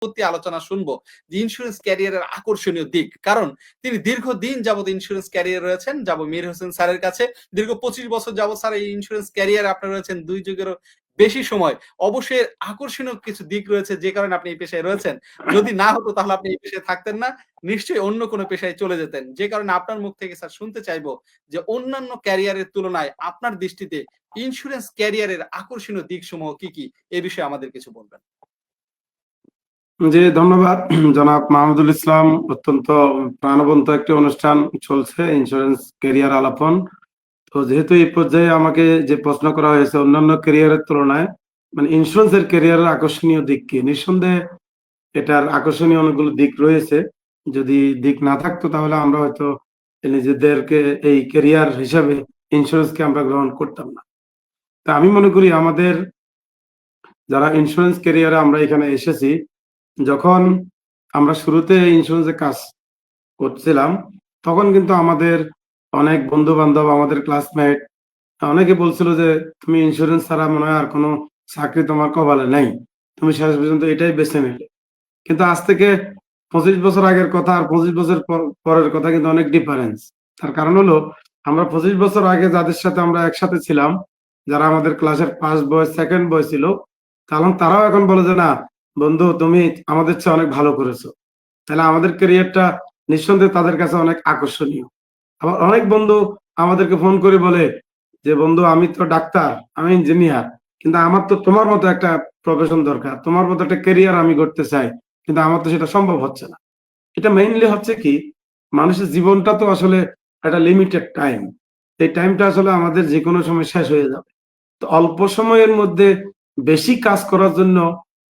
পরবর্তী আলোচনা শুনব যে ইন্স্যুরেন্স ক্যারিয়ারের আকর্ষণীয় দিক। কারণ তিনি দীর্ঘদিন যাবত ইন্স্যুরেন্স ক্যারিয়ার রয়েছেন যাব মীর হোসেন স্যারের কাছে। দীর্ঘ পঁচিশ বছর যাবত স্যার এই ইন্স্যুরেন্স ক্যারিয়ার আপনার রয়েছেন, দুই যুগেরও বেশি সময়। অবশ্যই আকর্ষণীয় কিছু দিক রয়েছে যে কারণে আপনি এই পেশায় রয়েছেন। যদি না হতো তাহলে আপনি এই পেশায় থাকতেন না, নিশ্চয়ই অন্য কোনো পেশায় চলে যেতেন। যে কারণে আপনার মুখ থেকে স্যার শুনতে চাইব যে অন্যান্য ক্যারিয়ারের তুলনায় আপনার দৃষ্টিতে ইন্স্যুরেন্স ক্যারিয়ারের আকর্ষণীয় দিক সমূহ কি কি? এ বিষয়ে আমাদের কিছু বলবেন। জি, ধন্যবাদ। জনাব মাহমুদুল ইসলাম, অত্যন্ত প্রাণবন্ত একটি অনুষ্ঠান চলছে ইন্স্যুরেন্স ক্যারিয়ার আলাপন। তো যেহেতু এই পর্যায়ে আমাকে যে প্রশ্ন করা হয়েছে অন্যান্য ক্যারিয়ারের তুলনায় মানে ইন্স্যুরেন্সের ক্যারিয়ারের আকর্ষণীয় দিক কি? নিঃসন্দেহে এটার আকর্ষণীয় অনেকগুলো দিক রয়েছে। যদি দিক না থাকতো তাহলে আমরা হয়তো নিজেদেরকে এই ক্যারিয়ার হিসাবে ইন্স্যুরেন্সকে আমরা গ্রহণ করতাম না। তা আমি মনে করি আমাদের যারা ইন্স্যুরেন্স ক্যারিয়ারে আমরা এখানে এসেছি যখন আমরা শুরুতে ইন্স্যুরেন্সে কাজ করছিলাম, তখন কিন্তু আমাদের অনেক বন্ধু বান্ধব আমাদের ক্লাসমেট অনেকে বলছিল যে, তুমি ইন্স্যুরেন্স ছাড়া মনে হয় আর কোনো চাকরি তোমার কপালে নেই। তুমি শেষ পর্যন্ত এটাই বেছে নিলে কিন্তু আজ থেকে পঁচিশ বছর আগের কথা আর পঁচিশ বছর পর- পরের কথা কিন্তু অনেক ডিফারেন্স তার কারণ হলো, আমরা পঁচিশ বছর আগে যাদের সাথে আমরা একসাথে ছিলাম, যারা আমাদের ক্লাসের ফার্স্ট বয় সেকেন্ড বয় ছিল তখন তারাও এখন বলে যে, না বন্ধু, তুমি আমাদের চেয়ে অনেক ভালো করেছ। তাহলে আমাদের ক্যারিয়ারটা নিঃসন্দেহে তাদের কাছে অনেক আকর্ষণীয়। আবার অনেক বন্ধু আমাদেরকে ফোন করে বলে যে, বন্ধু, আমি তো ডাক্তার, আমি ইঞ্জিনিয়ার কিন্তু আমার তো তোমার মতো একটা প্রফেশন দরকার, তোমার মতো একটা ক্যারিয়ার আমি করতে চাই, কিন্তু আমার তো সেটা সম্ভব হচ্ছে না। এটা মেইনলি হচ্ছে কি, মানুষের জীবনটা তো আসলে একটা লিমিটেড টাইম এই টাইমটা আসলে আমাদের যে কোনো সময় শেষ হয়ে যাবে। তো অল্প সময়ের মধ্যে বেশি কাজ করার জন্য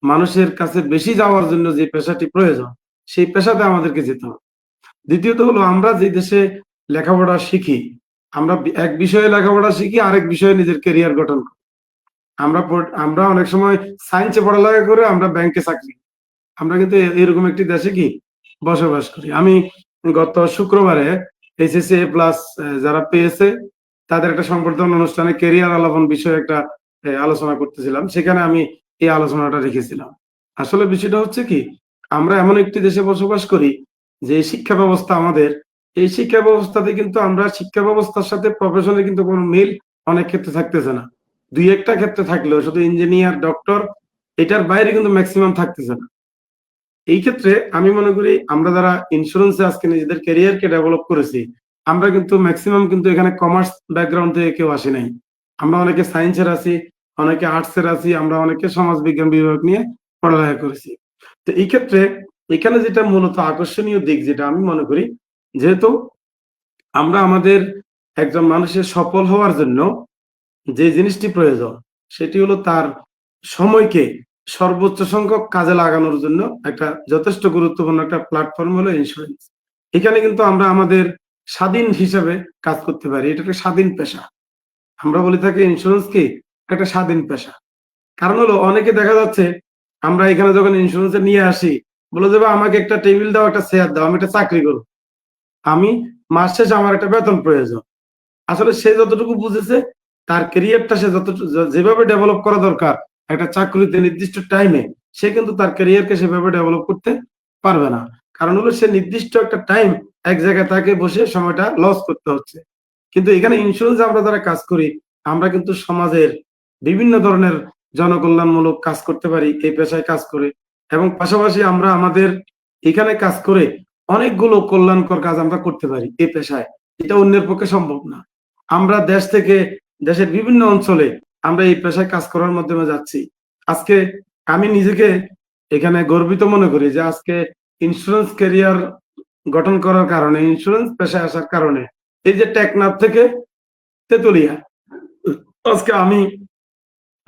মানুষের কাছে বেশি যাওয়ার জন্য যে পেশাটি প্রয়োজন, সেই পেশাতে আমাদেরকে যেতে হবে। দ্বিতীয়ত হলো আমরা যে দেশে লেখাপড়া শিখি, আমরা এক বিষয়ে লেখাপড়া শিখি, আরেক বিষয়ে নিজের কেরিয়ার গঠন করি। আমরা আমরা অনেক সময় সায়েন্সে পড়ালেখা করে আমরা ব্যাংকে চাকরি আমরা কিন্তু এরকম একটি দেশে কি বসবাস করি। আমি গত শুক্রবারে এইচএসসি এ প্লাস যারা পেয়েছে, তাদের একটা সংবর্ধনা অনুষ্ঠানে কেরিয়ার আলাপন বিষয়ে একটা আলোচনা করতেছিলাম। সেখানে আমি এই আলোচনাটা রেখেছিলাম। আসলে বিষয়টা হচ্ছে কি, আমরা এমন একটি দেশে বসবাস করি যে শিক্ষা ব্যবস্থা আমাদের, এই শিক্ষা ব্যবস্থাতে কিন্তু আমরা শিক্ষা ব্যবস্থার সাথে প্রফেশনের কিন্তু কোনো মিল অনেক ক্ষেত্রে থাকতেছে না। দুই একটা ক্ষেত্রে থাকলেও শুধু ইঞ্জিনিয়ার ডক্টর এটার বাইরে কিন্তু ম্যাক্সিমাম থাকতেছে না। এই ক্ষেত্রে আমি মনে করি আমরা যারা ইন্স্যুরেন্সে আজকে নিজেদের ক্যারিয়ারকে ডেভেলপ করেছি, আমরা কিন্তু ম্যাক্সিমাম কিন্তু এখানে কমার্স ব্যাকগ্রাউন্ড থেকে কেউ আসি নাই। আমরা অনেকে সায়েন্সের আছি অনেকে আর্টসের আছি, আমরা অনেকে সমাজ বিজ্ঞান বিভাগ নিয়ে পড়ালেখা করেছি। তো এই ক্ষেত্রে এখানে যেটা মূলত আকর্ষণীয় দিক যেটা আমি মনে করি, যেহেতু আমরা আমাদের একজন মানুষের সফল হওয়ার জন্য যে জিনিসটি প্রয়োজন, সেটি হলো তার সময়কে সর্বোচ্চ সংখ্যক কাজে লাগানোর জন্য একটা যথেষ্ট গুরুত্বপূর্ণ একটা প্ল্যাটফর্ম হলো ইন্স্যুরেন্স এখানে কিন্তু আমরা আমাদের স্বাধীন হিসাবে কাজ করতে পারি এটা একটা স্বাধীন পেশা। আমরা বলে থাকি ইন্স্যুরেন্স কি? একটা স্বাধীন পেশা। কারণ হলো, অনেকে দেখা যাচ্ছে, আমরা এখানে যখন ইন্স্যুরেন্স নিয়ে আসি, বলে দেবে আমাকে একটা টেবিল দাও, একটা চেয়ার দাও, আমি একটা চাকরি করব। আমি মাস শেষে আমার একটা বেতন প্রয়োজন। আসলে সে যতটুকু বুঝেছে, তার ক্যারিয়ারটা সে যতটুকু যেভাবে ডেভেলপ করা দরকার, একটা চাকরিতে নির্দিষ্ট টাইমে সে কিন্তু তার ক্যারিয়ারকে সেভাবে ডেভেলপ করতে পারবে না। কারণ হলো, সে নির্দিষ্ট একটা টাইম এক জায়গায় তাকে বসে সময়টা লস করতে হচ্ছে। কিন্তু এখানে ইন্স্যুরেন্স আমরা যারা কাজ করি, আমরা কিন্তু সমাজের বিভিন্ন ধরনের জনকল্যাণমূলক কাজ করতে পারি, এই পেশায় কাজ করে। এবং পাশাপাশি আমরা আমাদের এখানে কাজ করে অনেকগুলো কল্যাণকর কাজ আমরা করতে পারি এই পেশায়। এটা অন্যের পক্ষে সম্ভব না। আমরা দেশ থেকে দেশের বিভিন্ন অঞ্চলে আমরা এই পেশায় কাজ করার মাধ্যমে যাচ্ছি। আজকে আমি নিজেকে এখানে গর্বিত মনে করি যে আজকে ইন্স্যুরেন্স ক্যারিয়ার গঠন করার কারণে ইন্স্যুরেন্স পেশায় আসার কারণে, এই যে টেকনাফ থেকে তেতুলিয়া, আজকে আমি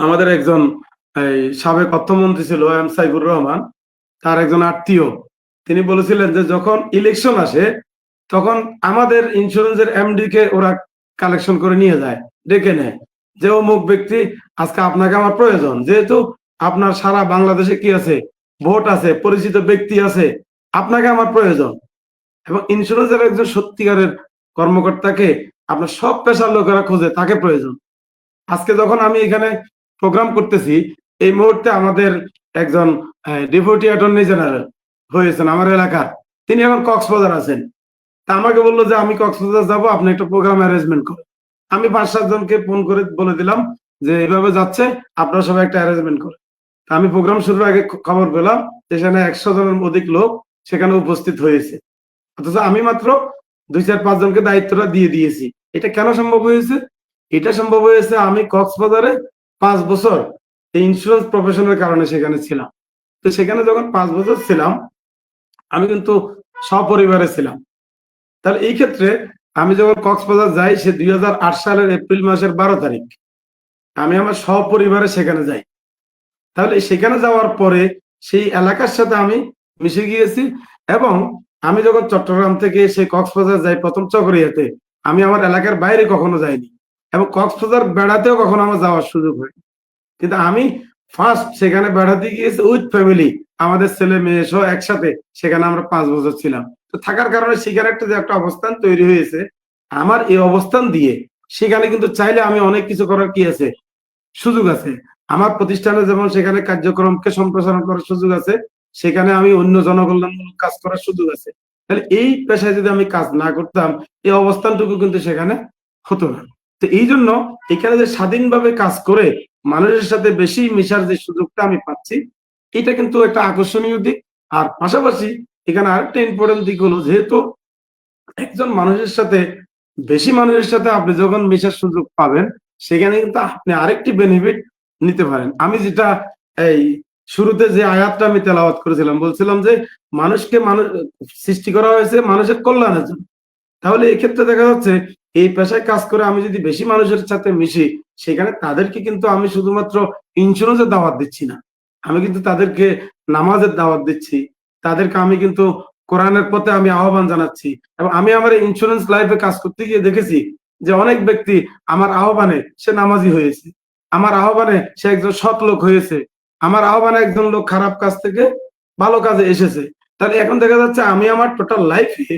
আমাদের একজন এই সাবেক অর্থমন্ত্রী ছিল এম সাইফুর রহমান, তার একজন আত্মীয়। তিনি বলেছিলেন যে, যখন ইলেকশন আসে, তখন আমাদের ইন্স্যুরেন্সের এমডি কে ওরা কালেকশন করে নিয়ে যায়, ডেকে নেয়। যে অমুক ব্যক্তি, আজকে আপনাকে আমার প্রয়োজন। যেহেতু আপনার সারা বাংলাদেশে কি আছে? ভোট আছে, পরিচিত ব্যক্তি আছে, আপনাকে আমার প্রয়োজন। এবং ইন্স্যুরেন্সের একজন সত্যিকারের কর্মকর্তাকে আপনার সব পেশার লোকেরা খোঁজে, তাকে প্রয়োজন। আজকে যখন আমি এখানে প্রোগ্রাম করতেছি, এই মুহূর্তে আমাদের একজন ডেপুটি অ্যাটর্নি জেনারেল হয়েছেন আমার এলাকার। তিনি এখন কক্সবাজার আছেন। তা আমাকে বলল যে, আমি কক্সবাজার যাব, আপনি একটা প্রোগ্রাম অ্যারেঞ্জমেন্ট করুন। আমি পাঁচ সাত জনকে ফোন করে বলে দিলাম যে, এইভাবে যাচ্ছে, আপনারা সবাই একটা অ্যারেঞ্জমেন্ট করেন। তা আমি প্রোগ্রাম শুরুর আগে খবর পেলাম সেখানে একশো জনের অধিক লোক সেখানে উপস্থিত হয়েছে। অথচ আমি মাত্র দুই চার পাঁচ জনকে দায়িত্বটা দিয়ে দিয়েছি। এটা কেন সম্ভব হয়েছে? এটা সম্ভব হয়েছে আমি কক্সবাজারে পাঁচ বছর এই ইন্স্যুরেন্স প্রফেশনের কারণে সেখানে ছিলাম। তো সেখানে যখন পাঁচ বছর ছিলাম, আমি কিন্তু সপরিবারে ছিলাম। তাহলে এই ক্ষেত্রে আমি যখন কক্সবাজার যাই, সে দুই হাজার আট সালের এপ্রিল মাসের বারো তারিখ, আমি আমার সপরিবারে সেখানে যাই। তাহলে সেখানে যাওয়ার পরে সেই এলাকার সাথে আমি মিশে গিয়েছি এবং আমি যখন চট্টগ্রাম থেকে সেই কক্সবাজার যাই প্রথম চকরিয়াতে, আমি আমার এলাকার বাইরে কখনো যাইনি। এবং কক্সবাজার বেড়াতেও কখনো আমার যাওয়ার সুযোগ হয়নি। কিন্তু আমি ফার্স্ট সেখানে বেড়াতে গিয়েছি উইথ ফ্যামিলি আমাদের ছেলে মেয়ে সহ একসাথে সেখানে আমরা পাঁচ বছর ছিলাম। তো থাকার কারণে সেখানে একটা যে একটা অবস্থান তৈরি হয়েছে, আমার এই অবস্থান দিয়ে সেখানে কিন্তু চাইলে আমি অনেক কিছু করার কি আছে? সুযোগ আছে। আমার প্রতিষ্ঠানে যেমন সেখানে কার্যক্রমকে সম্প্রসারণ করার সুযোগ আছে, সেখানে আমি অন্য জনকল্যাণমূলক কাজ করার সুযোগ আছে। তাহলে এই পেশায় যদি আমি কাজ না করতাম, এই অবস্থানটুকু কিন্তু সেখানে হতো না। তো এই জন্য এখানে যে স্বাধীনভাবে কাজ করে মানুষের সাথে বেশি মিশার যে সুযোগটা আমি পাচ্ছি, এটা কিন্তু একটা আকর্ষণীয় দিক। আর পাশাপাশি এখানে আরেকটা ইম্পর্টেন্ট দিক হলো যেহেতু একজন মানুষের সাথে, বেশি মানুষের সাথে আপনি যখন মেশার সুযোগ পাবেন, সেখানে কিন্তু আপনি আরেকটি বেনিফিট নিতে পারেন। আমি যেটা এই শুরুতে যে আয়াতটা আমি তেলাওয়াত করেছিলাম, বলছিলাম যে মানুষকে মানুষ, সৃষ্টি করা হয়েছে মানুষের কল্যাণের জন্য। তাহলে এক্ষেত্রে দেখা যাচ্ছে এই পেশায় কাজ করে আমি যদি বেশি মানুষের সাথে মিশি, সেখানে তাদেরকে কিন্তু আমি শুধুমাত্র ইন্স্যুরেন্সের দাওয়াত দিচ্ছি না। আমি কিন্তু তাদেরকে নামাজের দাওয়াত দিচ্ছি। তাদেরকে আমি কিন্তু কোরআনের পথে আমি আহ্বান জানাচ্ছি। এবং আমি আমার ইন্স্যুরেন্স লাইফে কাজ করতে গিয়ে দেখেছি যে অনেক ব্যক্তি আমার আহ্বানে সে নামাজি হয়েছে। আমার আহ্বানে সে একজন সৎ লোক হয়েছে। আমার আহ্বানে একজন লোক খারাপ কাজ থেকে ভালো কাজে এসেছে। তাহলে এখন দেখা যাচ্ছে আমি আমার টোটাল লাইফে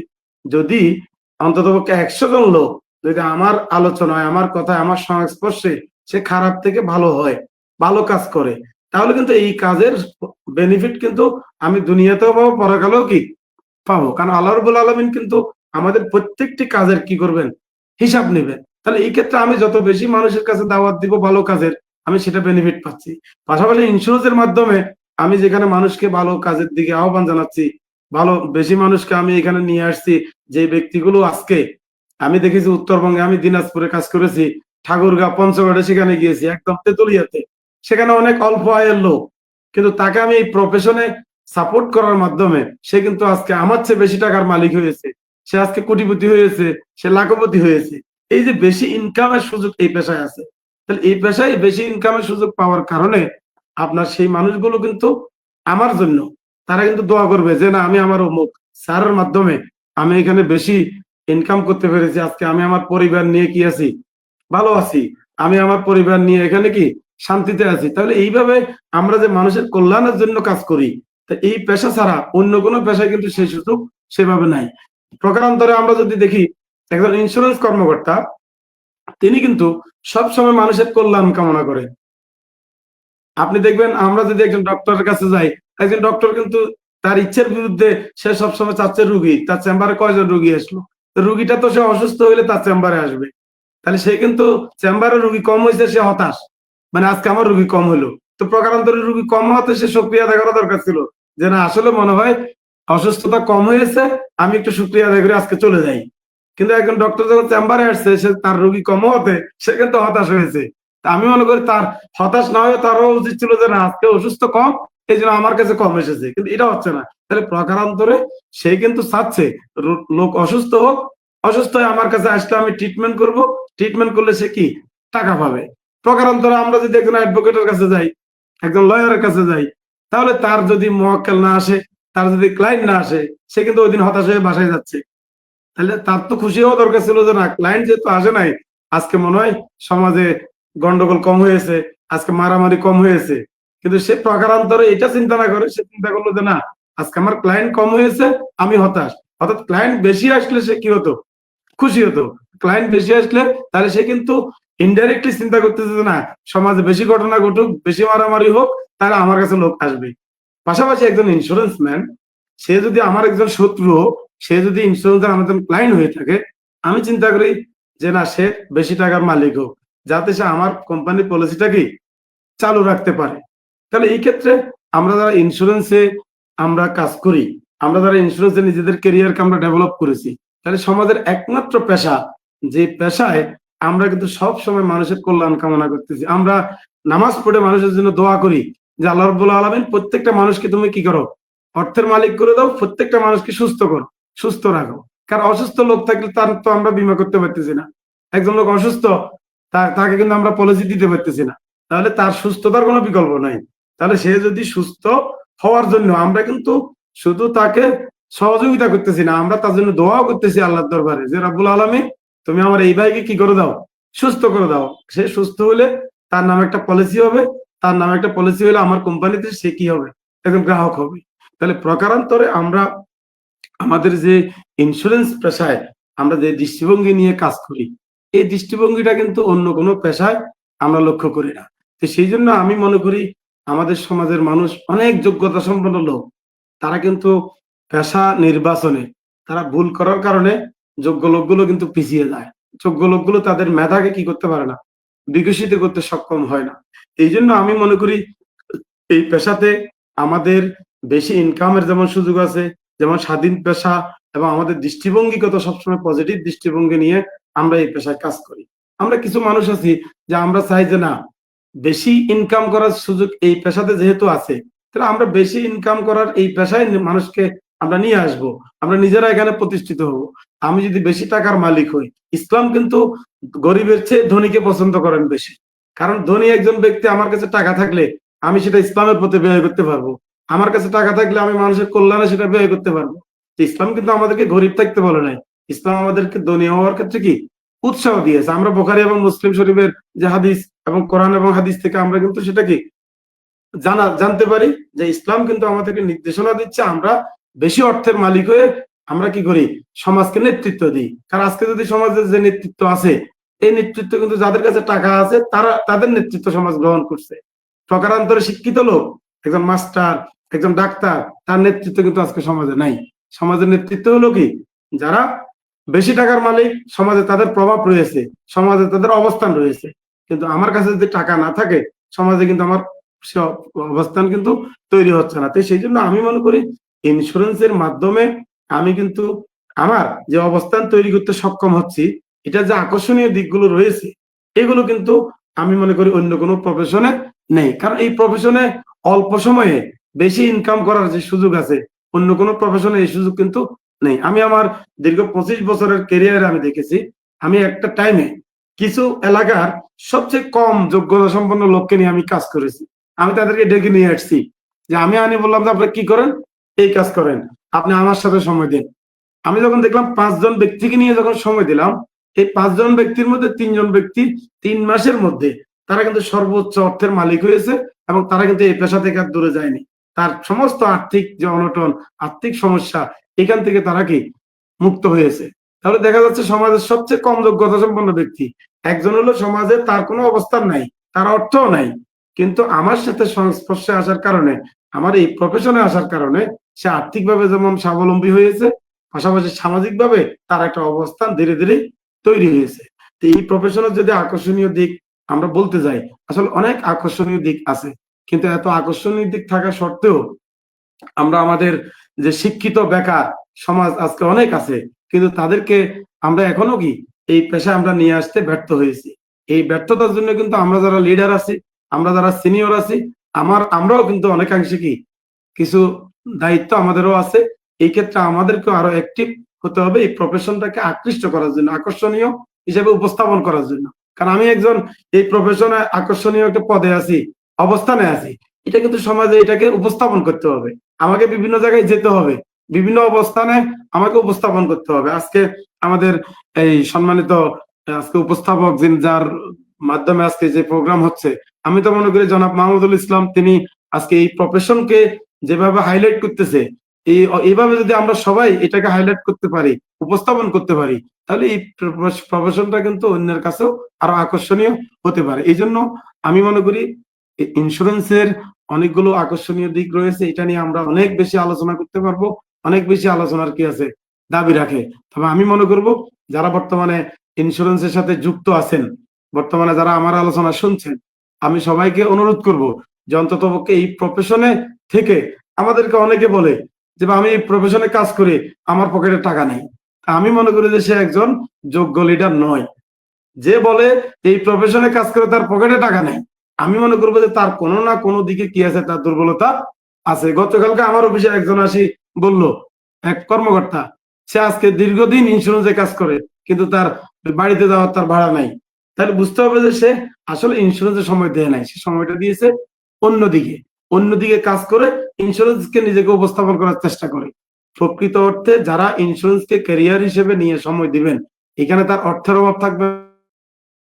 যদি অন্তত পক্ষে একশো জন লোক যদি আমার আলোচনায়, আমার কথায়, আমার সংস্পর্শে সে খারাপ থেকে ভালো হয়, ভালো কাজ করে, তাহলে কিন্তু এই কাজের বেনিফিট কিন্তু আমি দুনিয়াতেও পাবো, পরকালেও কি পাবো? কারণ আল্লাহ রবুল আলমিন কিন্তু আমাদের প্রত্যেকটি কাজের কি করবেন? হিসাব নেবেন। তাহলে এই ক্ষেত্রে আমি যত বেশি মানুষের কাছে দাওয়াত দিব ভালো কাজের, আমি সেটা বেনিফিট পাচ্ছি। পাশাপাশি ইন্স্যুরেন্সের মাধ্যমে আমি যেখানে মানুষকে ভালো কাজের দিকে আহ্বান জানাচ্ছি ভালো, বেশি মানুষকে আমি এখানে নিয়ে আসছি যে ব্যক্তিগুলো আজকে আমি দেখেছি উত্তরবঙ্গে, আমি দিনাজপুরে কাজ করেছি, ঠাকুরগা, পঞ্চগড়ে সেখানে গিয়েছি, একদম তেতুলিয়াতে। সেখানে অনেক অল্প আয়ের লোক, কিন্তু তাকে আমি এই প্রফেশনে সাপোর্ট করার মাধ্যমে সে কিন্তু আজকে আমার চেয়ে বেশি টাকার মালিক হয়েছে। সে আজকে কোটিপতি হয়েছে, সে লাখপতি হয়েছে। এই যে বেশি ইনকামের সুযোগ এই পেশায় আছে। তাহলে এই পেশায় বেশি ইনকামের সুযোগ পাওয়ার কারণে আপনার সেই মানুষগুলো কিন্তু আমার জন্য তারা কিন্তু দোয়া করবে যে, না, আমি আমার অমুক স্যারের মাধ্যমে আমি এখানে বেশি ইনকাম করতে পেরেছি। আজকে আমি আমার পরিবার নিয়ে কি আছি? ভালো আছি। আমি আমার পরিবার নিয়ে এখানে কি শান্তিতে আছি? তাহলে এইভাবে আমরা যে মানুষের কল্যাণের জন্য কাজ করি, তা এই পেশা ছাড়া অন্য কোনো পেশায় কিন্তু সেই সুযোগ সেভাবে নাই। প্রকারান্তরে আমরা যদি দেখি, একজন ইন্স্যুরেন্স কর্মকর্তা, তিনি কিন্তু সবসময় মানুষের কল্যাণ কামনা করেন। আপনি দেখবেন, আমরা যদি একজন ডক্টরের কাছে যাই একজন ডক্টর কিন্তু তার ইচ্ছের বিরুদ্ধে সে সবসময় চাচ্ছে রুগী। তার চেম্বারে কয়জন রুগী আসলো? রুগীটা তো সে অসুস্থ হইলে তার চেম্বারে আসবে। তাহলে সে কিন্তু চেম্বারে রুগী কম হয়েছে সে হতাশ। মানে আজকে আমার রুগী কম হলো। তো প্রকারান্তরে রুগী কম হতে সে সক্রিয় করা দরকার ছিল। যে না, আসলে মনে হয় অসুস্থতা কম হয়েছে, আমি একটু সুক্রিয়া আদায় করে আজকে চলে যাই। কিন্তু একজন ডক্টর যখন চেম্বারে আসছে, সে তার রুগী কম হতে সে কিন্তু হতাশ হয়েছে। আমি মনে করি তার হতাশ না হয়ে তারও উচিত ছিল যে না, আজকে অসুস্থ কম এই জন্য আমার কাছে কম এসেছে, কিন্তু এটা হচ্ছে না। তাহলে প্রকারান্তরে সে কিন্তু চাচ্ছে লোক অসুস্থ হোক অসুস্থ হয়ে আমার কাছে আসলে আমি ট্রিটমেন্ট করব। ট্রিটমেন্ট করলে সে কি? টাকা পাবে। প্রকারান্তরে আমরা যদি একজন অ্যাডভোকেটের কাছে যাই, একজন লয়ারের কাছে যাই, তাহলে তার যদি মোয়াক্কেল না আসে, তার যদি ক্লায়েন্ট না আসে, সে কিন্তু ওই দিন হতাশ হয়ে বাসায় যাচ্ছে। তাহলে তার তো খুশি হওয়া দরকার ছিল যে না ক্লায়েন্ট যেহেতু আসে নাই, আজকে মনে হয় সমাজে গন্ডগোল কম হয়েছে, আজকে মারামারি কম হয়েছে কিন্তু সে প্রকারান্তরে এটা চিন্তা না করে, সে চিন্তা করল যে না, আজকে আমার ক্লায়েন্ট কম হয়েছে, আমি হতাশ। অর্থাৎ ক্লায়েন্ট বেশি আসলে সে কি হতো? খুশি হতো। ক্লায়েন্ট বেশি আসলে তাহলে সে কিন্তু ইনডাইরেক্টলি চিন্তা করতেছে না, সমাজে বেশি ঘটনা ঘটুক, বেশি মারামারি হোক, তাহলে আমার কাছে লোক আসবে। পাশাপাশি একজন ইন্স্যুরেন্স ম্যান সে যদি আমার একজন শত্রু সে যদি ইন্স্যুরেন্সের আমাদের ক্লায়েন্ট হয়ে থাকে, আমি চিন্তা করি যে না, সে বেশি টাকার মালিক হোক, যাতে সে আমার কোম্পানির পলিসিটাকে চালু রাখতে পারে। তাহলে এই ক্ষেত্রে আমরা যারা ইন্স্যুরেন্সে আমরা কাজ করি, আমরা যারা ইন্স্যুরেন্সে নিজেদের কেরিয়ারকে আমরা ডেভেলপ করেছি, তাহলে সমাজের একমাত্র পেশা, যে পেশায় আমরা কিন্তু সব সময় মানুষের কল্যাণ কামনা করতেছি। আমরা নামাজ পড়ে মানুষের জন্য দোয়া করি যে আল্লাহ রব্বুল আলমিন, প্রত্যেকটা মানুষকে তুমি কি করো? অর্থের মালিক করে দাও, প্রত্যেকটা মানুষকে সুস্থ করো, সুস্থ রাখো। কারণ অসুস্থ লোক থাকলে তার তো আমরা বিমা করতে পারতেছি না। একজন লোক অসুস্থ তাকে কিন্তু আমরা পলিসি দিতে পারতেছি না। তাহলে তার সুস্থতার কোনো বিকল্প নাই। তাহলে সে যদি সুস্থ হওয়ার জন্য, আমরা কিন্তু শুধু তাকে সহযোগিতা করতেছি না, আমরা তার জন্য দোয়াও করতেছি আল্লাহর দরবারে যে রাব্বুল আলমী তুমি আমার এই ভাইকে কি করে দাও? সুস্থ করে দাও। সে সুস্থ হলে তার নামে একটা পলিসি হবে, তার নামে একটা পলিসি হলে আমার কোম্পানিতে সে কি হবে? একজন গ্রাহক হবে। তাহলে প্রকারান্তরে আমরা আমাদের যে ইন্স্যুরেন্স পেশায় আমরা যে দৃষ্টিভঙ্গি নিয়ে কাজ করি, এই দৃষ্টিভঙ্গিটা কিন্তু অন্য কোনো পেশায় আমরা লক্ষ্য করি না। তো সেই জন্য আমি মনে করি আমাদের সমাজের মানুষ অনেক যোগ্যতা সম্পন্ন লোক। তারা কিন্তু পেশা নির্বাচনে, তারা ভুল করার কারণে যোগ্য লোকগুলো কিন্তু পিছিয়ে যায়। যোগ্য লোকগুলো তাদের মেধাকে কি করতে পারে না, বিকশিত করতে সক্ষম হয় না। এই জন্য আমি মনে করি এই পেশাতে আমাদের বেশি ইনকামের যেমন সুযোগ আছে, যেমন স্বাধীন পেশা এবং আমাদের দৃষ্টিভঙ্গিগত সবসময় পজিটিভ দৃষ্টিভঙ্গি নিয়ে আমরা এই পেশায় কাজ করি। আমরা কিছু মানুষ আছি যে আমরা চাই যে না বেশি ইনকাম করার সুযোগ এই পেশাতে যেহেতু আছে, তাহলে আমরা বেশি ইনকাম করার এই পেশায় মানুষকে আমরা নিয়ে আসব, আমরা নিজেরা এখানে প্রতিষ্ঠিত হব। আমি যদি বেশি টাকার মালিক হই, ইসলাম কিন্তু গরিবের চেয়ে ধনীকে পছন্দ করেন বেশি। কারণ ধনী একজন ব্যক্তি আমার কাছে টাকা থাকলে আমি সেটা ইসলামের প্রতি ব্যয় করতে পারব। আমার কাছে টাকা থাকলে আমি মানুষের কল্যাণে সেটা ব্যয় করতে পারব। ইসলাম কিন্তু আমাদেরকে গরিব থাকতে বলে নাই। ইসলাম আমাদেরকে ধনী হওয়ার ক্ষেত্রে কি? উৎসাহ দিয়েছে। আমরা বোখারি এবং মুসলিম শরীফের যে হাদিস এবং কোরআন এবং হাদিস থেকে আমরা কিন্তু সেটা কি জানা, জানতে পারি যে ইসলাম কিন্তু আমাদেরকে নির্দেশনা দিচ্ছে, আমরা বেশি অর্থের মালিক হয়ে আমরা কি করি? সমাজকে নেতৃত্ব দিই। কারণ আজকে যদি সমাজের যে নেতৃত্ব আছে, এই নেতৃত্ব কিন্তু যাদের কাছে টাকা আছে, তারা, তাদের নেতৃত্ব সমাজ গ্রহণ করছে। প্রকারান্তরে শিক্ষিত লোক, একজন মাস্টার, একজন ডাক্তার, তার নেতৃত্ব কিন্তু আজকে সমাজে নাই। সমাজের নেতৃত্ব হলো কি? যারা বেশি টাকার মালিক, সমাজে তাদের প্রভাব রয়েছে, সমাজে তাদের অবস্থান রয়েছে। কিন্তু আমার কাছে যদি টাকা না থাকে, সমাজে কিন্তু আমার অবস্থান কিন্তু তৈরি হচ্ছে না। তাই সেই জন্য আমি মনে করি ইন্স্যুরেন্সের মাধ্যমে আমি কিন্তু আমার যে অবস্থান তৈরি করতে সক্ষম হচ্ছি, এটা যে আকর্ষণীয় দিকগুলো রয়েছে, এগুলো কিন্তু আমি মনে করি অন্য কোনো প্রফেশনে নেই। কারণ এই প্রফেশনে অল্প সময়ে বেশি ইনকাম করার যে সুযোগ আছে, অন্য কোনো প্রফেশনে এই সুযোগ কিন্তু নেই। আমি আমার দীর্ঘ পঁচিশ বছরের কেরিয়ারে আমি দেখেছি, আমি একটা টাইমে কিছু এলাকার সবচেয়ে কম যোগ্যতা সম্পন্ন লোককে নিয়ে আমি কাজ করেছি। আমি তাদেরকে ডেকে নিয়ে আসছি যে আমি আনি, বললাম যে আপনি কি করেন? এই কাজ করেন, আপনি আমার সাথে সময় দিন। আমি যখন দেখলাম পাঁচজন ব্যক্তিকে নিয়ে যখন সময় দিলাম, এই পাঁচজন ব্যক্তির মধ্যে তিনজন ব্যক্তি তিন মাসের মধ্যে তারা কিন্তু সর্বোচ্চ অর্থের মালিক হয়েছে এবং তারা কিন্তু এই পেশা থেকে আর দূরে যায়নি। তার সমস্ত আর্থিক যে অনটন, আর্থিক সমস্যা, এখান থেকে তারা কি মুক্ত হয়েছে? তাহলে দেখা যাচ্ছে সমাজের সবচেয়ে কম যোগ্যতা সম্পন্ন ব্যক্তি একজন হলো সমাজে তার কোনো অবস্থান নাই, তার অর্থও নাই। কিন্তু আমার সাথে সংস্পর্শে আসার কারণে, আমার এই প্রফেশনে আসার কারণে সে আর্থিকভাবে যেমন স্বাবলম্বী হয়েছে, পাশাপাশি সামাজিকভাবে তার একটা অবস্থান ধীরে ধীরে তৈরি হয়েছে। তো এই প্রফেশনের যদি আকর্ষণীয় দিক আমরা বলতে যাই, আসলে অনেক আকর্ষণীয় দিক আছে। কিন্তু এত আকর্ষণীয় দিক থাকা সত্ত্বেও আমরা আমাদের যে শিক্ষিত বেকার সমাজ আজকে অনেক আছে। কিন্তু তাদেরকে আমরা এখনও কি এই পেশায় আমরা নিয়ে আসতে ব্যর্থ হয়েছি। এই ব্যর্থতার জন্য কিন্তু আমরা যারা লিডার আছি, আমরা যারা সিনিয়র আছি, আমার, আমরাও কিন্তু অনেকাংশে কি কিছু দায়িত্ব আমাদেরও আছে। এই ক্ষেত্রে আমাদেরকে আরও অ্যাক্টিভ হতে হবে এই প্রফেশনটাকে আকৃষ্ট করার জন্য, আকর্ষণীয় হিসেবে উপস্থাপন করার জন্য। কারণ আমি একজন এই প্রফেশনে আকর্ষণীয় একটা পদে আছি, অবস্থানে আছি। এটা কিন্তু সমাজে এটাকে উপস্থাপন করতে হবে। আমাকে বিভিন্ন জায়গায় যেতে হবে। বিভিন্ন অবস্থানে আমাকে উপস্থাপন করতে হবে। আজকে আমাদের এই সম্মানিত, আজকে উপস্থাপক যিনি যার মাধ্যমে আজকে যে প্রোগ্রাম হচ্ছে, আমি তো মনে করি জনাব মাহমুদুল ইসলাম, তিনি আজকে এই প্রফেশনকে যেভাবে হাইলাইট করতেছে, এই, এইভাবে যদি আমরা সবাই এটাকে হাইলাইট করতে পারি, উপস্থাপন করতে পারি, তাহলে এই প্রফেশনটা কিন্তু অন্যের কাছেও আরও আকর্ষণীয় হতে পারে। এই জন্য আমি মনে করি ইন্স্যুরেন্সের অনেকগুলো আকর্ষণীয় দিক রয়েছে, এটা নিয়ে আমরা অনেক বেশি আলোচনা করতে পারব, অনেক বেশি আলোচনার কি আছে দাবি রাখে। তবে আমি মনে করব, যারা বর্তমানে ইন্স্যুরেন্সের সাথে যুক্ত আছেন, বর্তমানে যারা আমার আলোচনা শুনছেন, আমি সবাইকে অনুরোধ করব যে অন্তত এই প্রফেশনে থেকে আমাদেরকে অনেকে বলে যে আমি এই প্রফেশনে কাজ করি, আমার পকেটে টাকা নেই। আমি মনে করি যে, সে একজন যোগ্য লিডার নয়। যে বলে এই প্রফেশনে কাজ করে তার পকেটে টাকা নেই। আমি মনে করব যে, তার কোনো না কোনো দিকে কি আছে, তার দুর্বলতা আছে। গতকালকে আমার অফিসে একজন আসি বলল, এক কর্মকর্তা সে আজকে দীর্ঘদিন ইন্স্যুরেন্সে কাজ করে, কিন্তু তার বাড়িতে যাওয়ার তার ভাড়া নাই। তাহলে বুঝতে হবে যে সে আসলে ইন্স্যুরেন্সের সময় দেয় নাই। সে সময়টা দিয়েছে অন্যদিকে। অন্যদিকে কাজ করে ইন্স্যুরেন্সকে নিজেকে উপস্থাপন করার চেষ্টা করে। প্রকৃত অর্থে যারা ইন্স্যুরেন্সকে ক্যারিয়ার হিসেবে নিয়ে সময় দিবেন, এখানে তার অর্থের অভাব থাকবে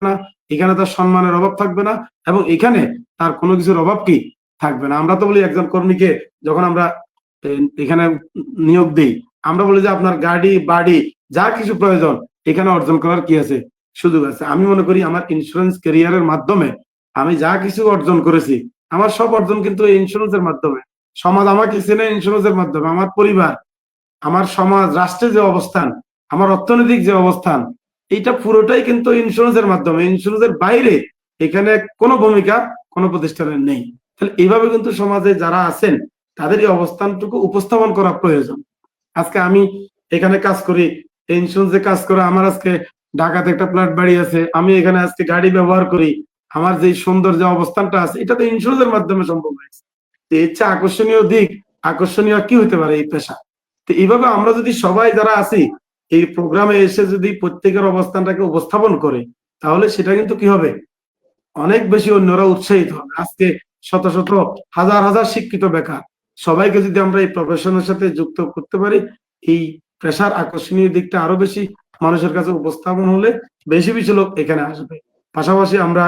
না, এখানে তার সম্মানের অভাব থাকবে না, এবং এখানে তার কোনো কিছুর অভাব কি থাকবে না। আমরা তো বলি একজন কর্মীকে যখন আমরা এখানে নিয়োগ দিই আমরা বলি যে আপনার গাড়ি, বাড়ি যা কিছু প্রয়োজন, এখানে অর্জন করার কি আছে? সুযোগ আছে। আমি মনে করি আমার ইন্স্যুরেন্স ক্যারিয়ারের মাধ্যমে আমি যা কিছু অর্জন করেছি, আমার সব অর্জন কিন্তু এই ইন্স্যুরেন্সের মাধ্যমে। সমাজ আমাকে চেনে ইন্স্যুরেন্সের মাধ্যমে। আমার পরিবার, আমার সমাজ, রাষ্ট্রের যে অবস্থান, আমার অর্থনৈতিক যে অবস্থান, এইটা পুরোটাই কিন্তু ইন্স্যুরেন্সের মাধ্যমে। ইন্স্যুরেন্সের বাইরে এখানে কোনো ভূমিকা কোনো প্রতিষ্ঠানের নেই। তাহলে এইভাবে কিন্তু সমাজে যারা আছেন, তাদের এই অবস্থানটুকু উপস্থাপন করা প্রয়োজন। আজকে আমি এখানে কাজ করি। এই ইন্স্যুরেন্সে কাজ করে, আমার আজকে ঢাকাতে একটা ফ্ল্যাট বাড়ি আছে। আমি এখানে আজকে গাড়ি ব্যবহার করি। আমার যে সুন্দর যে অবস্থানটা আছে, এটা তো ইন্স্যুরেন্সের মাধ্যমে সম্ভব হয়েছে। তো এর চেয়ে আকর্ষণীয় দিক, আকর্ষণীয় কি হতে পারে এই পেশা? তো এইভাবে আমরা যদি সবাই যারা আছি, এই প্রোগ্রামে এসে যদি প্রত্যেকের অবস্থানটাকে উপস্থাপন করে, তাহলে সেটা কিন্তু কি হবে? অনেক বেশি অন্যরা উৎসাহিত হবে। আজকে শত শত, হাজার হাজার শিক্ষিত বেকার সবাইকে যদি আমরা এই প্রফেশনের সাথে যুক্ত করতে পারি, এই পেশার আকর্ষণীয় দিকটা আরও বেশি মানুষের কাছে উপস্থাপন হলে বেশি বেশি লোক এখানে আসবে। পাশাপাশি আমরা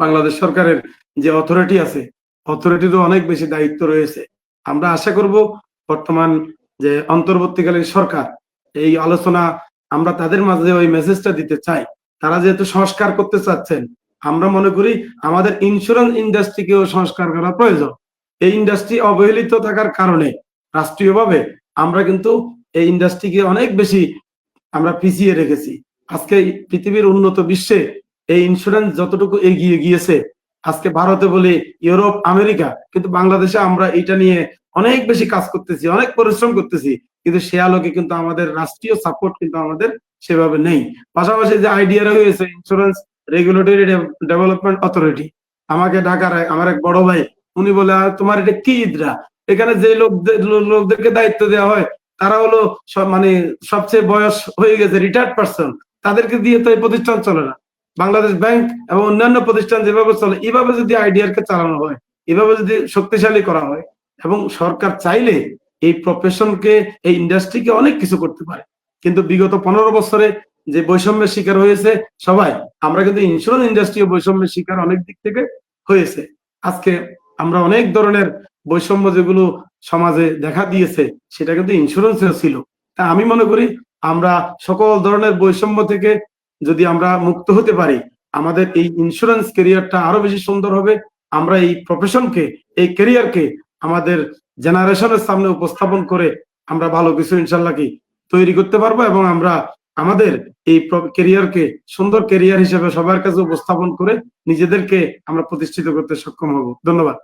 বাংলাদেশ সরকারের যে অথরিটি আছে অথরিটিরও অনেক বেশি দায়িত্ব রয়েছে। আমরা আশা করব বর্তমান যে অন্তর্বর্তীকালীন সরকার, এই আলোচনা আমরা তাদের মাঝে ওই মেসেজটা দিতে চাই। তারা যেহেতু সংস্কার করতে চাচ্ছেন, আমরা মনে করি আমাদের ইন্স্যুরেন্স ইন্ডাস্ট্রিকেও সংস্কার করা প্রয়োজন। এই ইন্ডাস্ট্রি অবহেলিত থাকার কারণে রাষ্ট্রীয়ভাবে আমরা কিন্তু এই ইন্ডাস্ট্রিকে অনেক বেশি আমরা পিছিয়ে রেখেছি। আজকে পৃথিবীর উন্নত বিশ্বে এই ইন্স্যুরেন্স যতটুকু এগিয়ে গিয়েছে, আজকে ভারতে বলি, ইউরোপ, আমেরিকা, কিন্তু বাংলাদেশে আমরা এটা নিয়ে অনেক বেশি কাজ করতেছি, অনেক পরিশ্রম করতেছি, কিন্তু সে আলোকে কিন্তু আমাদের রাষ্ট্রীয় সাপোর্ট কিন্তু আমাদের সেভাবে নেই। পাশাপাশি যে আইডিয়া হয়েছে ইন্স্যুরেন্স রেগুলেটরি ডেভেলপমেন্ট অথরিটি আমাকে ঢাকার আমার এক বড় ভাই উনি বলে, "আর তোমার এটা কি ইদরা? এখানে যে লোকদের লোকদেরকে দায়িত্ব দেওয়া হয়, তারা হলো মানে সবচেয়ে বয়স হয়ে গেছে রিটায়ার্ড পার্সন তাদেরকে দিয়ে তো এই প্রতিষ্ঠান চলে না। বাংলাদেশ ব্যাংক এবং অন্যান্য প্রতিষ্ঠান যেভাবে চলে, এভাবে যদি আইডিয়ারকে চালানো হয়, এভাবে যদি শক্তিশালী করা হয়, এবং সরকার চাইলে এই প্রফেশনকে এই ইন্ডাস্ট্রিকে অনেক কিছু করতে পারে। কিন্তু বিগত পনেরো বছরে যে বৈষম্যের শিকার হয়েছে সবাই, আমরা কিন্তু ইন্স্যুরেন্স ইন্ডাস্ট্রি বৈষম্যের শিকার অনেক দিক থেকে হয়েছে। আজকে আমরা অনেক ধরনের বৈষম্য যেগুলো সমাজে দেখা দিয়েছে, সেটা কিন্তু ইন্স্যুরেন্সেও ছিল। তা আমি মনে করি আমরা সকল ধরনের বৈষম্য থেকে যদি আমরা মুক্ত হতে পারি, আমাদের এই ইন্স্যুরেন্স কেরিয়ারটা আরও বেশি সুন্দর হবে। আমরা এই প্রফেশনকে এই কেরিয়ারকে আমাদের জেনারেশনের সামনে উপস্থাপন করে আমরা ভালো কিছু ইনশাল্লাহ কি তৈরি করতে পারব এবং আমরা আমাদের এই ক্যারিয়ারকে সুন্দর ক্যারিয়ার হিসেবে সবার কাছে উপস্থাপন করে নিজেদেরকে আমরা প্রতিষ্ঠিত করতে সক্ষম হব। ধন্যবাদ।